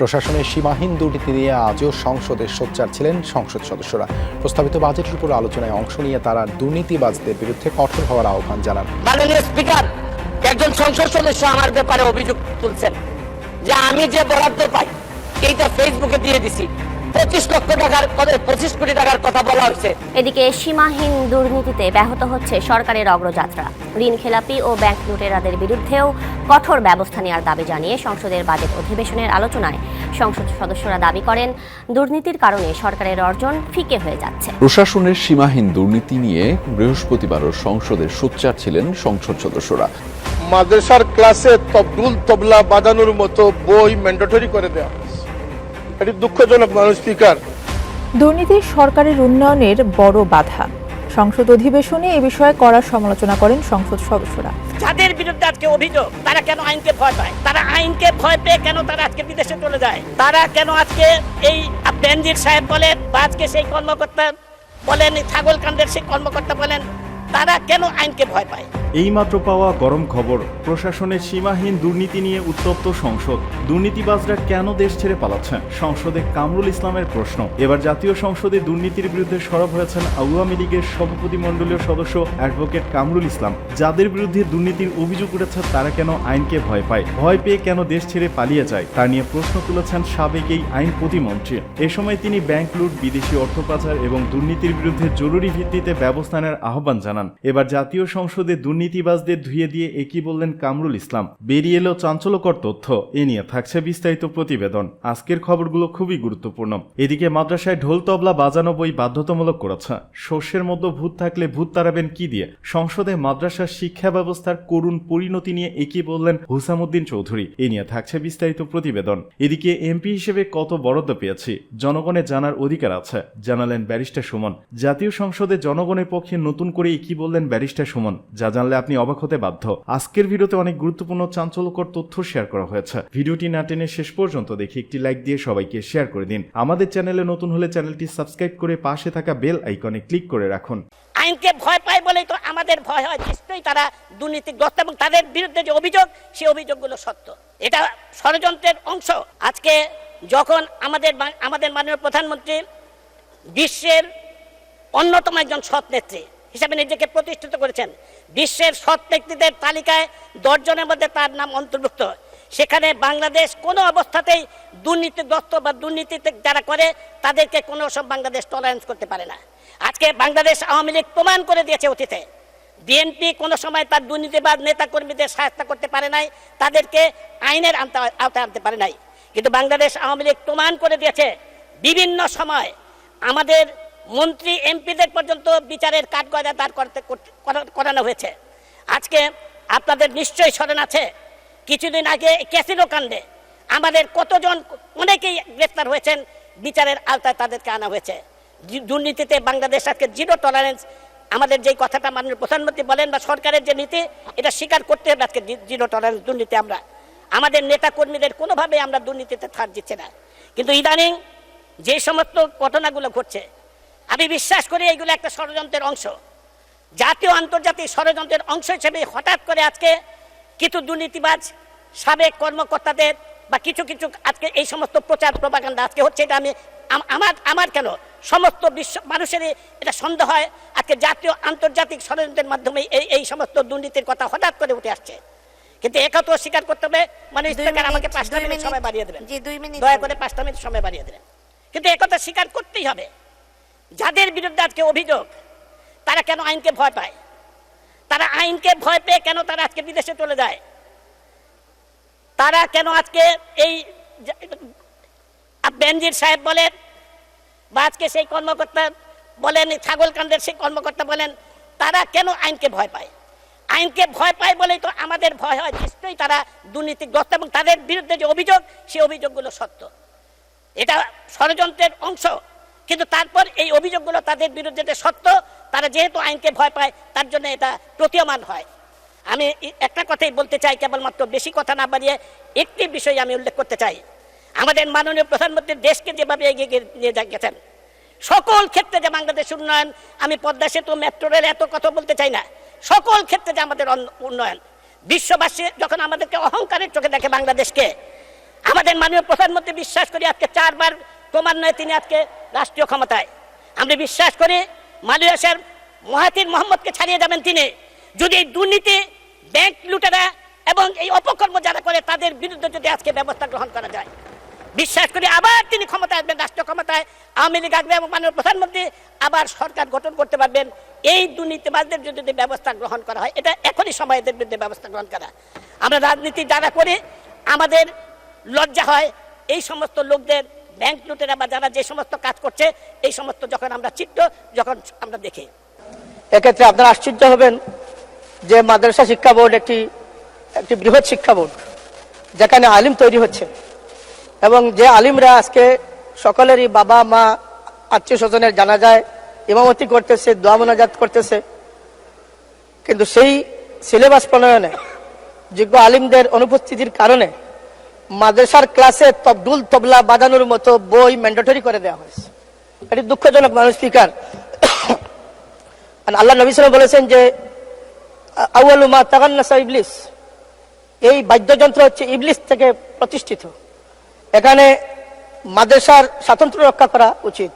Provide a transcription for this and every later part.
প্রশাসনের সীমাহীন দুর্নীতি নিয়ে আজও সংসদে সোচ্চার ছিলেন সংসদ সদস্যরা। প্রস্তাবিত বাজেটের উপর আলোচনায় অংশ নিয়ে তারা দুর্নীতিবাজদের বিরুদ্ধে কঠোর হওয়ার আহ্বান জানান। মাননীয় স্পিকার, একজন সংসদ সদস্য আমার ব্যাপারে অভিযোগ তুলছেন যে আমি যে বরাদ্দ পাই, এইটা ফেসবুকে দিয়ে দিছি। পঁচিশ লক্ষ টাকার পঁচিশ কোটি টাকার কথা বলা হয়েছে। এদিকে সীমাহীন দুর্নীতিতে ব্যাহত হচ্ছে সরকারের অগ্রযাত্রা। ঋণ খেলাপি ও ব্যাংক লুটেরাদের বিরুদ্ধেও কঠোর ব্যবস্থা নেওয়ার দাবি জানিয়ে সংসদের বাজেট অধিবেশনের আলোচনায় সংসদ সদস্যরা দাবি করেন দুর্নীতির কারণে সরকারের অর্জন ফিকে হয়ে যাচ্ছে। প্রশাসনের সীমাহীন দুর্নীতি নিয়ে বৃহস্পতিবারও সংসদে সোচ্চার ছিলেন সংসদ সদস্যরা। মাদ্রাসার ক্লাসে তবদুল তবলা বাজানোর মতো বই ম্যান্ডেটরি করে দেওয়া। এটি দুঃখজনক মানুষ স্পিকার। দুর্নীতি সরকারের উন্নয়নের বড় বাধা। সংসদ অধিবেশনে এ বিষয়ে কড়া সমালোচনা করেন সংসদ সদস্যরা। যাদের বিরুদ্ধে আজকে অভিযোগ তারা কেন আইনকে ভয় পায়? তারা আইনকে ভয় পেয়ে কেন তারা আজকে বিদেশে চলে যায়? তারা কেন আজকে এই বেনজির সাহেব বলেন বা আজকে সেই কর্মকর্তা বলেন ছাগল কান্দের সেই কর্মকর্তা বলেন? তারা কেন আইনকে ভয় পায়? এইমাত্র পাওয়া গরম খবর, প্রশাসনের সীমাহীন দুর্নীতি নিয়ে উত্তপ্ত সংসদ। দুর্নীতিবাজরা কেন দেশ ছেড়ে পালাচ্ছেন? সংসদে কামরুল ইসলামের প্রশ্ন। এবার জাতীয় সংসদে দুর্নীতির বিরুদ্ধে সরব হয়েছেন আওয়ামী লীগের সভাপতি মণ্ডলীয় সদস্য অ্যাডভোকেট কামরুল ইসলাম। যাদের বিরুদ্ধে দুর্নীতির অভিযোগ উঠেছে, তারা কেন আইনকে ভয় পায়? ভয় পেয়ে কেন দেশ ছেড়ে পালিয়ে যায়? তা নিয়ে প্রশ্ন তুলেছেন সাবেক এই আইন প্রতিমন্ত্রী। এ সময় তিনি ব্যাংক লুট, বিদেশি অর্থ পাচার এবং দুর্নীতির বিরুদ্ধে জরুরি ভিত্তিতে ব্যবস্থা নেওয়ার আহ্বান জানান। এবার জাতীয় সংসদে দুর্নীতিবাজদের ধুয়ে দিয়ে একই বললেন কামরুল ইসলাম। বেরিয়ে এলো চাঞ্চল্যকর তথ্য, এ নিয়ে থাকছে বিস্তারিত প্রতিবেদন। আজকের খবরগুলো খুবই গুরুত্বপূর্ণ। এদিকে মাদ্রাসায় ঢোল তবলা বাজানো বই বাধ্যতামূলক করেছে। শস্যের মধ্যে ভূত থাকলে ভূত তাড়াবেন কি দিয়ে? সংসদে মাদ্রাসার শিক্ষা ব্যবস্থার করুণ পরিণতি নিয়ে একই বললেন হুসামুদ্দিন চৌধুরী। এ নিয়ে থাকছে বিস্তারিত প্রতিবেদন। এদিকে এমপি হিসেবে কত বরাদ্দ পেয়েছি জনগণের জানার অধিকার আছে, জানালেন ব্যারিস্টার সুমন। জাতীয় সংসদে জনগণের পক্ষে নতুন করে কি বললেন ব্যারিস্টার সুমন, যা জানলে আপনি অবাক হতে বাধ্য। আজকের ভিডিওতে অনেক গুরুত্বপূর্ণ চাঞ্চল্যকর তথ্য শেয়ার করা হয়েছে। ভিডিওটি না টেনে শেষ পর্যন্ত দেখে একটি লাইক দিয়ে সবাইকে শেয়ার করে দিন। আমাদের চ্যানেলে নতুন হলে চ্যানেলটি সাবস্ক্রাইব করে পাশে থাকা বেল আইকনে ক্লিক করে রাখুন। আইনকে ভয় পায় বলেই তো আমাদের ভয় হয়। নিশ্চয়ই তারা দুর্নীতিগ্রস্ত এবং তাদের বিরুদ্ধে যে অভিযোগ সেই অভিযোগগুলো সত্য। এটা ষড়যন্ত্রের অংশ। আজকে যখন আমাদের আমাদের মাননীয় প্রধানমন্ত্রী বিশ্বের অন্যতম একজন সৎ নেত্রী হিসাবে নিজেকে প্রতিষ্ঠিত করেছেন। বিশ্বের সৎ ব্যক্তিদের তালিকায় দশজনের মধ্যে তার নাম অন্তর্ভুক্ত। সেখানে বাংলাদেশ কোনো অবস্থাতেই দুর্নীতিগ্রস্ত বা দুর্নীতিতে যারা করে, তাদেরকে কোনো সব বাংলাদেশ টলারেন্স করতে পারে না। আজকে বাংলাদেশ আওয়ামী লীগ প্রমাণ করে দিয়েছে অতীতে। বিএনপি কোনো সময় তার দুর্নীতিবাদ নেতা কর্মীদের সহায়তা করতে পারে নাই, তাদেরকে আইনের আওতায় আনতে পারে নাই। কিন্তু বাংলাদেশ আওয়ামী লীগ প্রমাণ করে দিয়েছে, বিভিন্ন সময় আমাদের মন্ত্রী এমপিদের পর্যন্ত বিচারের কাঠগড়া দাঁড় করতে করানো হয়েছে। আজকে আপনাদের নিশ্চয়ই স্মরণ আছে, কিছুদিন আগে ক্যাসিনো কাণ্ডে আমাদের কতজন অনেকেই গ্রেফতার হয়েছেন, বিচারের আওতায় তাদেরকে আনা হয়েছে। দুর্নীতিতে বাংলাদেশ আজকে জিরো টলারেন্স আমাদের যেই কথাটা মাননীয় প্রধানমন্ত্রী বলেন বা সরকারের যে নীতি, এটা স্বীকার করতে হবে আজকে জিরো টলারেন্স দুর্নীতি আমরা। আমাদের নেতা কর্মীদের কোনোভাবে আমরা দুর্নীতিতে ছাড় দিচ্ছে না। কিন্তু ইদানিং যে সমস্ত ঘটনাগুলো ঘটছে আমি বিশ্বাস করি এইগুলো একটা ষড়যন্ত্রের অংশ। জাতীয় আন্তর্জাতিক ষড়যন্ত্রের অংশ হিসেবে হঠাৎ করে আজকে কিছু দুর্নীতিবাজ সাবেক কর্মকর্তাদের বা কিছু কিছু আজকে এই সমস্ত প্রচার প্রপাগান্ডা আজকে হচ্ছে এটা আমি আমার আমার কেন? সমস্ত বিশ্ব মানুষেরই এটা সন্দেহ হয়। আজকে জাতীয় আন্তর্জাতিক ষড়যন্ত্রের মাধ্যমে এই এই সমস্ত দুর্নীতির কথা হঠাৎ করে উঠে আসছে। কিন্তু একা তো স্বীকার করতে হবে মানে আমাকে পাঁচটা মিনিট। সময় বাড়িয়ে দেবেন জি, দুই মিনিট দয়া। করে পাঁচটা মিনিট সময় বাড়িয়ে দেবেন কিন্তু একথা স্বীকার করতেই হবে। যাদের বিরুদ্ধে আজকে অভিযোগ, তারা কেন আইনকে ভয় পায়? তারা আইনকে ভয় পেয়ে কেন তারা আজকে বিদেশে চলে যায়? তারা কেন আজকে এই বেনজির সাহেব বলেন বা আজকে সেই কর্মকর্তা বলেন ছাগল কান্দের সেই কর্মকর্তা বলেন, তারা কেন আইনকে ভয় পায়? আইনকে ভয় পায় বলেই তো আমাদের ভয় হয়, নিশ্চয়ই তারা দুর্নীতিগ্রস্ত এবং তাদের বিরুদ্ধে যে অভিযোগ সেই অভিযোগগুলো সত্য। এটা ষড়যন্ত্রের অংশ। কিন্তু তারপর এই অভিযোগগুলো তাদের বিরুদ্ধে যে সত্য, তারা যেহেতু আইনকে ভয় পায়, তার জন্য এটা প্রতীয়মান হয়। আমি একটা কথাই বলতে চাই, কেবলমাত্র বেশি কথা না বাড়িয়ে একটি বিষয় আমি উল্লেখ করতে চাই। আমাদের মাননীয় প্রধানমন্ত্রী দেশকে যেভাবে এগিয়ে নিয়ে গেছেন, সকল ক্ষেত্রে যে বাংলাদেশ উন্নয়ন, আমি পদ্মা সেতু, মেট্রো রেল এত কথা বলতে চাই না, সকল ক্ষেত্রে যে আমাদের উন্নয়ন, বিশ্ববাসী যখন আমাদেরকে অহংকারের চোখে দেখে বাংলাদেশকে, আমাদের মাননীয় প্রধানমন্ত্রী বিশ্বাস করি আজকে চারবার ক্রমান্বয়ে তিনি আজকে রাষ্ট্রীয় ক্ষমতায়। আমরা বিশ্বাস করি মালয়েশিয়ার মহাতির মোহাম্মদকে ছাড়িয়ে যাবেন তিনি। যদি এই দুর্নীতি ব্যাংক লুটেরা এবং এই অপকর্ম যারা করে, তাদের বিরুদ্ধে যদি আজকে ব্যবস্থা গ্রহণ করা যায়। বিশ্বাস করি আবার তিনি ক্ষমতায় আসবেন রাষ্ট্র ক্ষমতায়। আওয়ামী লীগ আসবে এবং মাননীয় প্রধানমন্ত্রী আবার সরকার গঠন করতে পারবেন। এই দুর্নীতিবাজদের যদি ব্যবস্থা গ্রহণ করা হয়, এটা এখনই সময় এদের বিরুদ্ধে ব্যবস্থা গ্রহণ করা। আমরা রাজনীতি যারা করি, আমাদের লজ্জা হয় এই সমস্ত লোকদের ব্যাংক লুটেরা বা যারা যে সমস্ত কাজ করছে, এই সমস্ত যখন আমরা চিত্র যখন আমরা দেখি। এক্ষেত্রে আপনারা আশ্চর্য হবেন যে মাদ্রাসা শিক্ষা বোর্ড একটি একটি বৃহৎ শিক্ষা বোর্ড, যেখানে আলিম তৈরি হচ্ছে। এবং যে আলিমরা আজকে সকলেরই বাবা, মা, আত্মীয় স্বজনের জানা যায় ইমামতি করতেছে, দোয়া মোনাজাত করতেছে। কিন্তু সেই সিলেবাস প্রণয়নে যোগ্য আলিমদের অনুপস্থিতির কারণে মাদ্রাসার ক্লাসে তবদুল তবলা বাজানোর মতো বই ম্যান্ডেটরি করে দেওয়া হয়েছে। এটি দুঃখজনক মানুষ স্পিকার আল্লাহ নবী সাল্লাম বলেছেন যে আউয়ালুমা তাগান্নাসা ইবলিস। এই বাদ্যযন্ত্র হচ্ছে ইবলিস থেকে প্রতিষ্ঠিত। এখানে মাদ্রাসার স্বাতন্ত্র্য রক্ষা করা উচিত।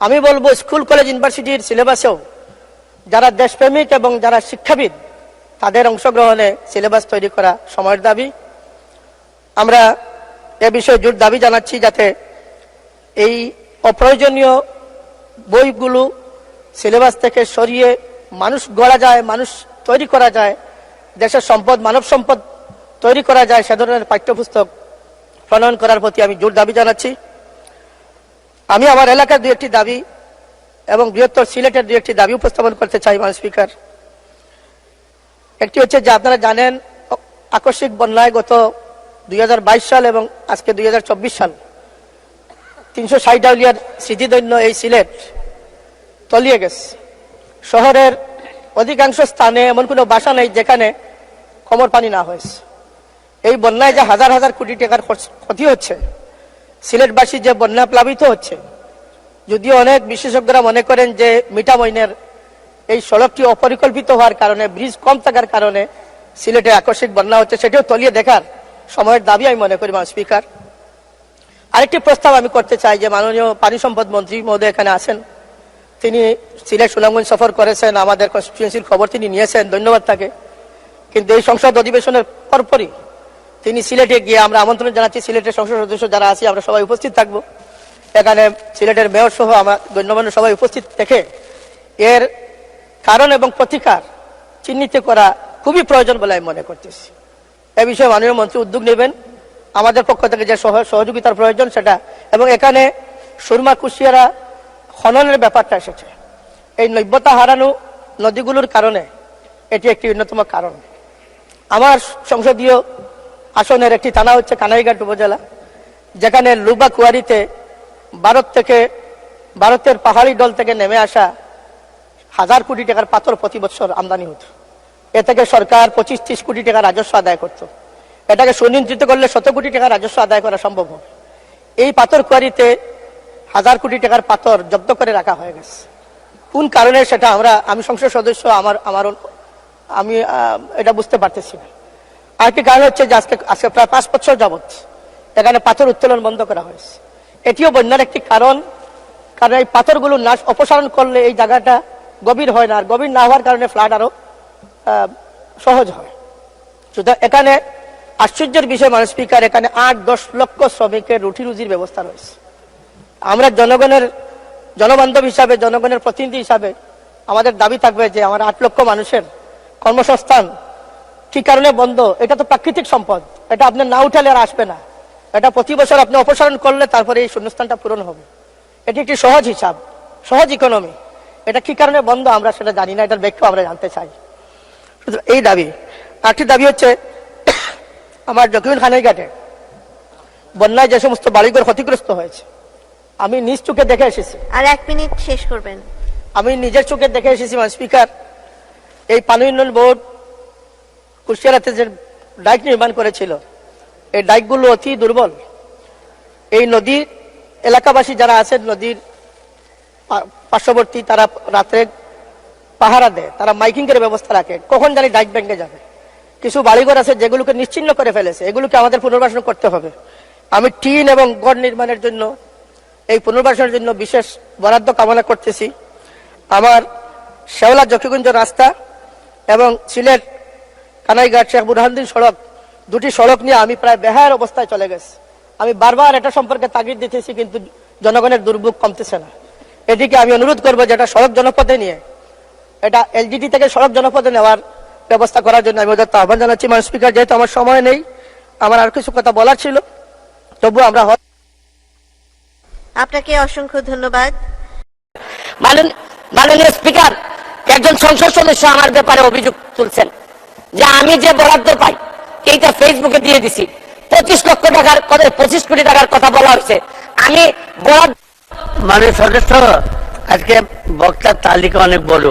আমি বলব, স্কুল, কলেজ, ইউনিভার্সিটির সিলেবাসেও যারা দেশপ্রেমিক এবং যারা শিক্ষাবিদ, তাদের অংশগ্রহণে সিলেবাস তৈরি করা সময়ের দাবি। আমরা এ বিষয়ে জোর দাবি জানাচ্ছি যাতে এই অপ্রয়োজনীয় বইগুলো সিলেবাস থেকে সরিয়ে মানুষ গড়া যায়, মানুষ তৈরি করা যায়, দেশের সম্পদ, মানব সম্পদ তৈরি করা যায়, সে ধরনের পাঠ্যপুস্তক প্রণয়ন করার প্রতি আমি জোর দাবি জানাচ্ছি। আমি আমার এলাকার দু একটি দাবি এবং বৃহত্তর সিলেটের দু একটি দাবি উপস্থাপন করতে চাই মান স্পিকার। একটি হচ্ছে যে আপনারা জানেন, আকস্মিক বন্যায় গত দুই হাজার বাইশ সাল এবং আজকে দুই হাজার চব্বিশ সাল। তিনশো ষাট আউলিয়ার স্মৃতিদৈন্য এই সিলেট তলিয়ে গেছে। শহরের অধিকাংশ স্থানে এমন কোনো বাসা নেই যেখানে কমর পানি না হয়েছে। এই বন্যায় যে হাজার হাজার কোটি টাকার ক্ষতি হচ্ছে, সিলেটবাসী যে বন্যা প্লাবিত হচ্ছে, যদিও অনেক বিশেষজ্ঞরা মনে করেন যে মিঠামইনের এই সড়কটি অপরিকল্পিত হওয়ার কারণে, ব্রিজ কম থাকার কারণে সিলেটে আকস্মিক বন্যা হচ্ছে, সেটিও তলিয়ে দেখার সময়ের দাবি আমি মনে করি, মাননীয় স্পিকার। আরেকটি প্রস্তাব আমি করতে চাই যে মাননীয় পানি সম্পদ মন্ত্রী মহোদয় এখানে আছেন। তিনি সিলেট সুনামগঞ্জ সফর করেছেন, আমাদের কনস্টিটিউয়েন্সির খবর তিনি নিয়েছেন, ধন্যবাদ তাকে। কিন্তু এই সংসদ অধিবেশনের পরপরই তিনি সিলেটে গিয়ে আমরা আমন্ত্রণ জানাচ্ছি, সিলেটের সংসদ সদস্য যারা আছি, আমরা সবাই উপস্থিত থাকব। এখানে সিলেটের মেয়র সহ আমরা গণ্যমান্য সবাই উপস্থিত দেখে এর কারণ এবং প্রতিকার চিহ্নিত করা খুবই প্রয়োজন বলে আমি মনে করতেছি। এ বিষয়ে মাননীয় মন্ত্রী উদ্যোগ নেবেন। আমাদের পক্ষ থেকে যে সহ- সহযোগিতার প্রয়োজন সেটা। এবং এখানে সুরমা কুশিয়ারা খননের ব্যাপারটা এসেছে। এই নৈবতা হারানো নদীগুলোর কারণে এটি একটি অন্যতম কারণ। আমার সংসদীয় আসনের একটি থানা হচ্ছে কানাইঘাট উপজেলা, যেখানে লুবা কুয়ারিতে ভারত থেকে, ভারতের পাহাড়ি দল থেকে নেমে আসা হাজার কোটি টাকার পাথর প্রতি বছর আমদানি হতো। এ থেকে সরকার পঁচিশ ত্রিশ কোটি টাকা রাজস্ব আদায় করত। এটাকে সুনিয়ন্ত্রিত করলে শত কোটি টাকা রাজস্ব আদায় করা সম্ভব হবে। এই পাথর কুয়ারিতে হাজার কোটি টাকার পাথর জব্দ করে রাখা হয়ে গেছে। কোন কারণে সেটা আমরা আমি সংসদ সদস্য আমার আমার আমি এটা বুঝতে পারতেছি না। আরেকটি কারণ হচ্ছে যে আজকে আজকে প্রায় পাঁচ বছর যাবৎ এখানে পাথর উত্তোলন বন্ধ করা হয়েছে। এটিও বন্যার একটি কারণ কারণ এই পাথরগুলো নাশ অপসারণ করলে এই জায়গাটা গভীর হয় না। আর গভীর না হওয়ার কারণে ফ্লাড আরও আহ, সহজ হয়। সুতরাং এখানে আশ্চর্যের বিষয় মানুষ স্পিকার, এখানে আট দশ লক্ষ শ্রমিকের রুটি রুজির ব্যবস্থা রয়েছে। আমরা জনগণের, জনবান্ধব হিসাবে, জনগণের প্রতিনিধি হিসাবে আমাদের দাবি থাকবে যে আমার আট লক্ষ মানুষের কর্মসংস্থান কি কারণে বন্ধ? এটা তো প্রাকৃতিক সম্পদ। এটা আপনি না উঠালে আর আসবে না। এটা প্রতি বছর আপনি অপসারণ করলে তারপরে এই শূন্যস্থানটা পূরণ হবে। এটি একটি সহজ হিসাব, সহজ ইকোনমি এটা কি কারণে বন্ধ আমরা সেটা জানি না, এটার ব্যাখ্যা আমরা জানতে চাই। এই দাবি। আরেকটি দাবি হচ্ছে আমার জকিউল খানের ঘাটে বন্যায় যে সমস্ত বাড়িঘর ক্ষতিগ্রস্ত হয়েছে আমি নিজ চোখে দেখে এসেছি। আর এক মিনিট শেষ করবেন। আমি নিজের চোখে দেখে এসেছি মানে স্পিকার। এই পানি উন্নয়ন বোর্ড কুশিয়ারাতে যে ডাইক নির্মাণ করেছিল এই ডাইকগুলো অতি দুর্বল। এই নদীর এলাকাবাসী যারা আছেন নদীর পার্শ্ববর্তী তারা রাত্রে পাহারা দেয়, তারা মাইকিং এর ব্যবস্থা রাখে, কখন জানি ডাইক ব্যাংকে যাবে। কিছু বাড়িঘর আছে যেগুলোকে নিশ্চিন্ন করে ফেলেছে, এগুলোকে আমাদের পুনর্বাসন করতে হবে। আমি টিন এবং গড় নির্মাণের জন্য, এই পুনর্বাসনের জন্য বিশেষ বরাদ্দ কামনা করতেছি। আমার শেওলা জকিগঞ্জ রাস্তা এবং সিলেট কানাইঘাট শেখ বুরহানুদ্দিন সড়ক, দুটি সড়ক নিয়ে আমি প্রায় বেহার অবস্থায় চলে গেছি। আমি বারবার এটা সম্পর্কে তাগিদ দিতেছি, কিন্তু জনগণের দুর্ভোগ কমতেছে না। এটিকে আমি অনুরোধ করব যেটা সড়ক জনপথে নিয়ে এটা এলজিডি থেকে সড়ক জনপথে নেওয়ার ব্যবস্থা করার জন্য আমি ওদের আহ্বান জানাচ্ছি। মানে স্পিকার যেহেতু আমার সময় নেই আমার আর কিছু কথা বলার ছিল। তবু আমরা হয়- আপনাকে অসংখ্য ধন্যবাদ। মাননীয় স্পিকার একজন সংসদ সদস্য আমার ব্যাপারে অভিযোগ তুলছেন যে আমি যে বরাদ্দ পাই এইটা ফেসবুকে দিয়ে দিছি। পঁচিশ লক্ষ টাকার কথা পঁচিশ কোটি টাকার কথা বলা হয়েছে। আমি বরাদ্দ মানে সদস্য আজকে বক্তার তালিকা অনেক বড়।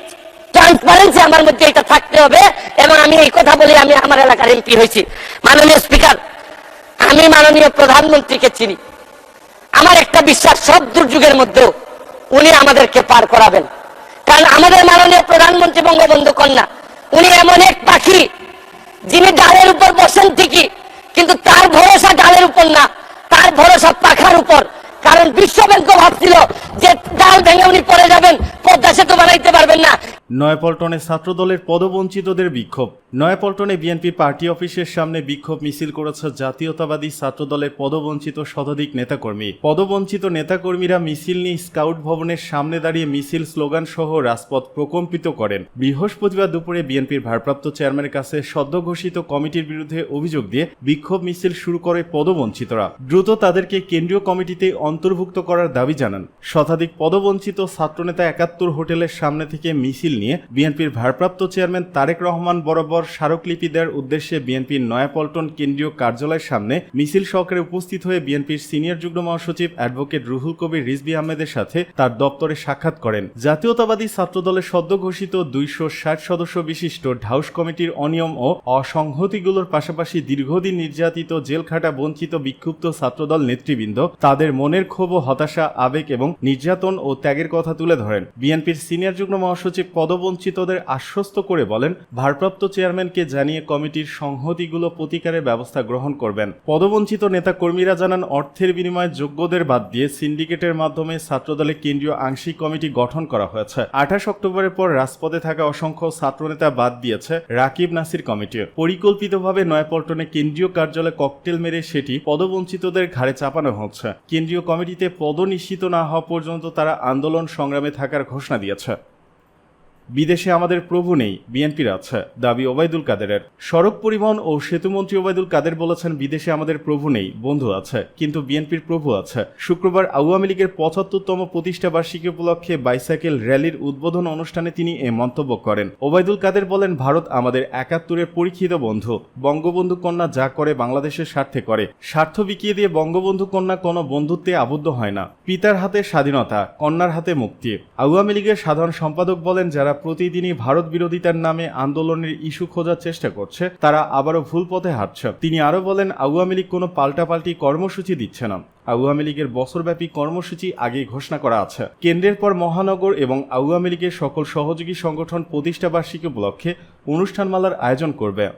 ট্রান্সপারেন্সি আমার মধ্যে এটা থাকতে হবে, এবং আমি এই কথা বলে আমি আমার এলাকার এমপি হয়েছি। মাননীয় স্পিকার, আমি মাননীয় প্রধানমন্ত্রীকে চিনি। আমার একটা বিশ্বাস, সব দুর্যোগের মধ্যেও উনি আমাদেরকে পার করাবেন। কারণ আমাদের মাননীয় প্রধানমন্ত্রী বঙ্গবন্ধু কন্যা, উনি এমন এক পাখি, যিনি ডালের উপর বসেন ঠিকই, কিন্তু তার ভরসা ডালের উপর না, তার ভরসা পাখার উপর। কারণ বিশ্ব ব্যাংক ভাবছিল যে ডাল ভেঙে উনি পড়ে যাবেন, পদ্মা সেতু বানাইতে পারবেন না। নয়াপল্টনে ছাত্রদলের পদবঞ্চিতদের বিক্ষোভ। নয়াপল্টনে বিএনপি পার্টি অফিসের সামনে বিক্ষোভ মিছিল করেছে জাতীয়তাবাদী ছাত্রদলের পদবঞ্চিত শতাধিক নেতাকর্মী। পদবঞ্চিত নেতাকর্মীরা মিছিল নিয়ে স্কাউট ভবনের সামনে দাঁড়িয়ে মিছিল স্লোগান সহ রাজপথ প্রকম্পিত করেন। বৃহস্পতিবার দুপুরে বিএনপির ভারপ্রাপ্ত চেয়ারম্যানের কাছে সদ্য ঘোষিত কমিটির বিরুদ্ধে অভিযোগ দিয়ে বিক্ষোভ মিছিল শুরু করে পদবঞ্চিতরা। দ্রুত তাদেরকে কেন্দ্রীয় কমিটিতে অন্তর্ভুক্ত করার দাবি জানান। শতাধিক পদবঞ্চিত ছাত্রনেতা একাত্তর হোটেলের সামনে থেকে মিছিল নিয়ে বিএনপির ভারপ্রাপ্ত চেয়ারম্যান তারেক রহমান বরাবর স্মারকলিপি দেওয়ার উদ্দেশ্যে বিএনপির নয়াপল্টন কেন্দ্রীয় কার্যালয়ের সামনে মিছিল সহকারে উপস্থিত হয়ে বিএনপির সিনিয়র যুগ্ম মহাসচিব অ্যাডভোকেট রুহুল কবির রিজবি আহমেদের সাথে তার দপ্তরে সাক্ষাৎ করেন। জাতীয়তাবাদী ছাত্রদলের সদ্য ঘোষিত দুইশো ষাট সদস্য বিশিষ্ট ঢাউস কমিটির অনিয়ম ও অসংহতিগুলোর পাশাপাশি দীর্ঘদিন নির্যাতিত জেলখাটা বঞ্চিত বিক্ষুব্ধ ছাত্রদল নেতৃবৃন্দ তাদের মনের ক্ষোভ হতাশা, আবেগ এবং নির্যাতন ও ত্যাগের কথা তুলে ধরেন। বিএনপির সিনিয়র যুগ্ম মহাসচিব পদবঞ্চিতদের আশ্বস্ত করে বলেন, ভারপ্রাপ্ত চেয়ারম্যানকে জানিয়ে কমিটির সংহতিগুলো প্রতিকারের ব্যবস্থা গ্রহণ করবেন। পদবঞ্চিত নেতা কর্মীরা জানান, অর্থের বিনিময়ে যোগ্যদের বাদ দিয়ে সিন্ডিকেটের মাধ্যমে ছাত্রদলের কেন্দ্রীয় আংশিক কমিটি গঠন করা হয়েছে। আঠাশ অক্টোবরের পর রাজপথে থাকা অসংখ্য ছাত্রনেতা বাদ দিয়েছে রাকিব নাসির কমিটি। পরিকল্পিতভাবে নয়াপল্টনে কেন্দ্রীয় কার্যালয়ে ককটেল মেরে সেটি পদবঞ্চিতদের ঘাড়ে চাপানো হচ্ছে। কেন্দ্রীয় কমিটিতে পদ নিশ্চিত না হওয়া পর্যন্ত তারা আন্দোলন সংগ্রামে থাকার ঘোষণা দিয়েছে। বিদেশে আমাদের প্রভু নেই, বিএনপির আছে, দাবি ওবায়দুল কাদেরের। সড়ক পরিবহন ও সেতুমন্ত্রী ওবায়দুল কাদের বলেছেন, বিদেশে আমাদের প্রভু নেই, বন্ধু আছে, কিন্তু বিএনপির প্রভু আছে। শুক্রবার আওয়ামী লীগের পঁচাত্তরতম প্রতিষ্ঠা বার্ষিকী উপলক্ষে বাইসাইকেল র্যালির উদ্বোধন অনুষ্ঠানে তিনি এ মন্তব্য করেন। ওবায়দুল কাদের বলেন, ভারত আমাদের একাত্তরের পরীক্ষিত বন্ধু। বঙ্গবন্ধু কন্যা যা করে বাংলাদেশের স্বার্থে করে। স্বার্থ বিকিয়ে দিয়ে বঙ্গবন্ধু কন্যা কোনো বন্ধুত্বে আবদ্ধ হয় না। পিতার হাতে স্বাধীনতা, কন্যার হাতে মুক্তি। আওয়ামী লীগের সাধারণ সম্পাদক বলেন, যারা প্রতিদিনই ভারত বিরোধিতার নামে আন্দোলনের ইস্যু খোঁজার চেষ্টা করছে। তারা আবারও ভুল পথে হাঁটছে। তিনি আরও বলেন, আওয়ামী লীগ কোনো পাল্টাপাল্টি কর্মসূচি দিচ্ছে না। আওয়ামী লীগের বছরব্যাপী কর্মসূচি আগেই ঘোষণা করা আছে। কেন্দ্রের পর মহানগর এবং আওয়ামী লীগের সকল সহযোগী সংগঠন প্রতিষ্ঠা বার্ষিকী উপলক্ষে অনুষ্ঠানমালার আয়োজন করবে।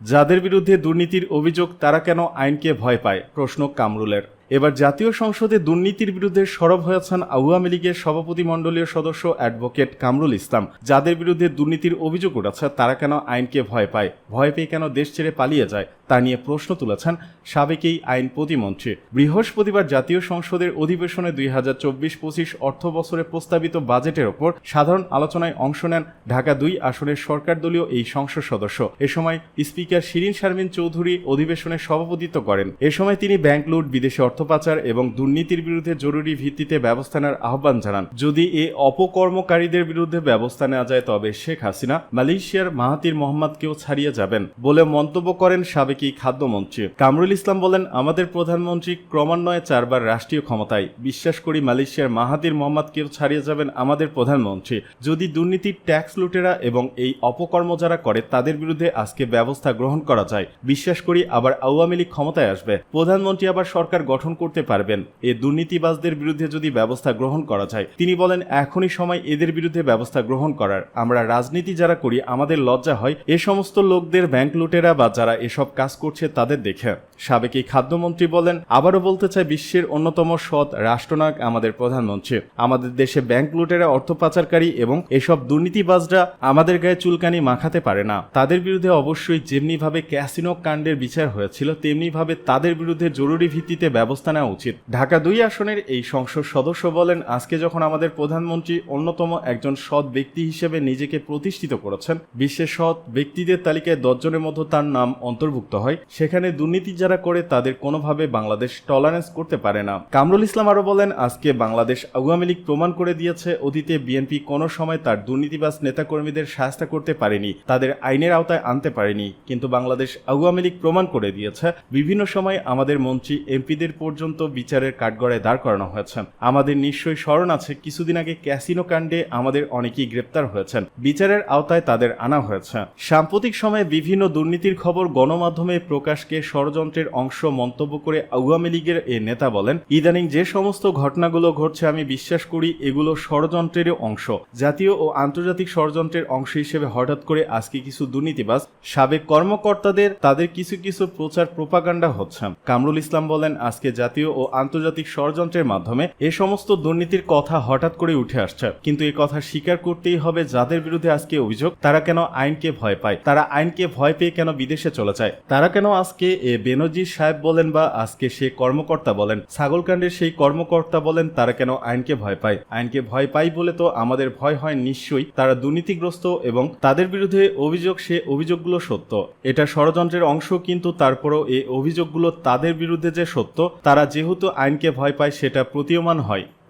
যাদের বিরুদ্ধে দুর্নীতির অভিযোগ, তারা কেন আইনকে ভয় পায়? প্রশ্ন কামরুলের। এবার জাতীয় সংসদে দুর্নীতির বিরুদ্ধে সরব হয়েছেন আওয়ামী লীগের সভাপতি মণ্ডলীয় সদস্য অ্যাডভোকেট কামরুল ইসলাম। যাদের বিরুদ্ধে দুর্নীতির অভিযোগ উঠেছে, তারা কেন আইনকে ভয় পায়? ভয় পেয়ে কেন দেশ ছেড়ে পালিয়ে যায়? তা নিয়ে প্রশ্ন তুলেছেন সাবেক এই আইন প্রতিমন্ত্রী। বৃহস্পতিবার জাতীয় সংসদের অধিবেশনে দুই হাজার চব্বিশ পঁচিশ অর্থ বছরে প্রস্তাবিত বাজেটের ওপর সাধারণ আলোচনায় অংশ নেন ঢাকা দুই আসনের সরকার দলীয় এই সংসদ সদস্য। এ সময় স্পিকার শিরিন শারমিন চৌধুরী অধিবেশনে সভাপতিত্ব করেন। এ সময় তিনি ব্যাংক লুট বিদেশে অর্থ পাচার এবং দুর্নীতির বিরুদ্ধে জরুরি ভিত্তিতে ব্যবস্থা নেওয়ার আহ্বান জানান। যদি এ অপকর্মকারীদের বিরুদ্ধে ব্যবস্থা নেওয়া যায়, তবে শেখ হাসিনা মালয়েশিয়ার মাহাতির মোহাম্মদকেও ছাড়িয়ে যাবেন বলে মন্তব্য করেন সাবেক সাবেকি খাদ্যমন্ত্রী কামরুল ইসলাম বলেন, আমাদের প্রধানমন্ত্রী ক্রমান্বয়ে চারবার রাষ্ট্রীয় ক্ষমতায়। বিশ্বাস করি মালয়েশিয়ার মাহাতির মোহাম্মদকেও ছাড়িয়ে যাবেন আমাদের প্রধানমন্ত্রী। যদি দুর্নীতির ট্যাক্স লুটেরা এবং এই অপকর্ম যারা করে, তাদের বিরুদ্ধে আজকে ব্যবস্থা গ্রহণ করা যায়। বিশ্বাস করি আবার আওয়ামী লীগ ক্ষমতায় আসবে। প্রধানমন্ত্রী আবার সরকার গঠন করতে পারবেন। এ দুর্নীতিবাজদের বিরুদ্ধে যদি ব্যবস্থা গ্রহণ করা যায়। তিনি বলেন, এখনই সময় এদের বিরুদ্ধে ব্যবস্থা গ্রহণ করার। আমরা রাজনীতি যারা করি, আমাদের লজ্জা হয়। এ সমস্ত লোকদের ব্যাংক লুটেরা বা যারা এসব কাজ করছে তাদের দেখে। সাবেক এই খাদ্যমন্ত্রী বলেন, আবারও বলতে চাই বিশ্বের অন্যতম সৎ রাষ্ট্রনায়ক আমাদের প্রধানমন্ত্রী। আমাদের দেশে ব্যাংক লুটেরা, অর্থ পাচারকারী এবং এসব দুর্নীতিবাজরা আমাদের গায়ে চুলকানি মাখাতে পারে না। তাদের বিরুদ্ধে অবশ্যই যেমনিভাবে ক্যাসিনো কাণ্ডের বিচার হয়েছিল, তেমনিভাবে তাদের বিরুদ্ধে জরুরি ভিত্তিতে ব্যবস্থা নেওয়া উচিত। ঢাকা দুই আসনের এই সংসদ সদস্য বলেন, আজকে যখন আমাদের প্রধানমন্ত্রী অন্যতম একজন সৎ ব্যক্তি হিসেবে নিজেকে প্রতিষ্ঠিত করেছেন, বিশ্বের সৎ ব্যক্তিদের তালিকায় দশজনের মধ্যে তার নাম অন্তর্ভুক্ত হয়। সেখানে দুর্নীতি যারা করে, তাদের কোনোভাবে বাংলাদেশ টলারেন্স করতে পারে না। কামরুল ইসলাম আরও বলেন, আজকে বাংলাদেশ আওয়ামী লীগ প্রমাণ করে দিয়েছে, অতীতে বিএনপি কোনো সময় তার দুর্নীতিবাজ নেতাকর্মীদের সাহায্য করতে পারেনি, তাদের আইনের আওতায় আনতে পারেনি। কিন্তু বাংলাদেশ আওয়ামী লীগ প্রমাণ করে দিয়েছে, বিভিন্ন সময় আমাদের মন্ত্রী, এমপিদের পর্যন্ত বিচারের কাঠগড়ায় দাঁড় করানো হয়েছে। আমাদের নিশ্চয়ই স্মরণ আছে, কিছুদিন আগে ক্যাসিনো কাণ্ডে আমাদের অনেকেই গ্রেপ্তার হয়েছেন। বিচারের আওতায় তাদের আনা হয়েছে। সাম্প্রতিক সময়ে বিভিন্ন দুর্নীতির খবর গণমাধ্যমে প্রকাশকে ষড়যন্ত্রের অংশ মন্তব্য করে আওয়ামী লীগের এ নেতা বলেন, ইদানিং যে সমস্ত ঘটনাগুলো ঘটছে আমি বিশ্বাস করি এগুলো ষড়যন্ত্রের অংশ। জাতীয় ও আন্তর্জাতিক ষড়যন্ত্রের অংশ হিসেবে হঠাৎ করে আজকে কিছু দুর্নীতিবাজ, সাবেক কর্মকর্তাদের, তাদের কিছু কিছু প্রচার প্রোপাগান্ডা হচ্ছে কামরুল ইসলাম বলেন, আজকে জাতীয় ও আন্তর্জাতিক ষড়যন্ত্রের মাধ্যমে এ সমস্ত দুর্নীতির কথা হঠাৎ করে উঠে আসছে। কিন্তু এ কথা স্বীকার করতেই হবে যাদের বিরুদ্ধে আজকে অভিযোগ, তারা কেন আইনকে ভয় পায়? তারা আইনকে ভয় পেয়ে কেন বিদেশে চলে যায়? তারা কেন আজকে এ বেনজির সাহেব বলেন বা আজকে সে কর্মকর্তা বলেন? ছাগলকাণ্ডের সেই কর্মকর্তা বলেন, তারা কেন আইনকে ভয় পায়? আইনকে ভয় পাই বলে তো আমাদের ভয় হয় নিশ্চয়ই। তারা দুর্নীতিগ্রস্ত এবং তাদের বিরুদ্ধে অভিযোগ, সে অভিযোগগুলো সত্য। এটা ষড়যন্ত্রের অংশ, কিন্তু তারপরও এই অভিযোগগুলো তাদের বিরুদ্ধে যে সত্য, তারা যেহেতু আইনকে ভয় পায়, সেটা প্রতীয়মান হয়।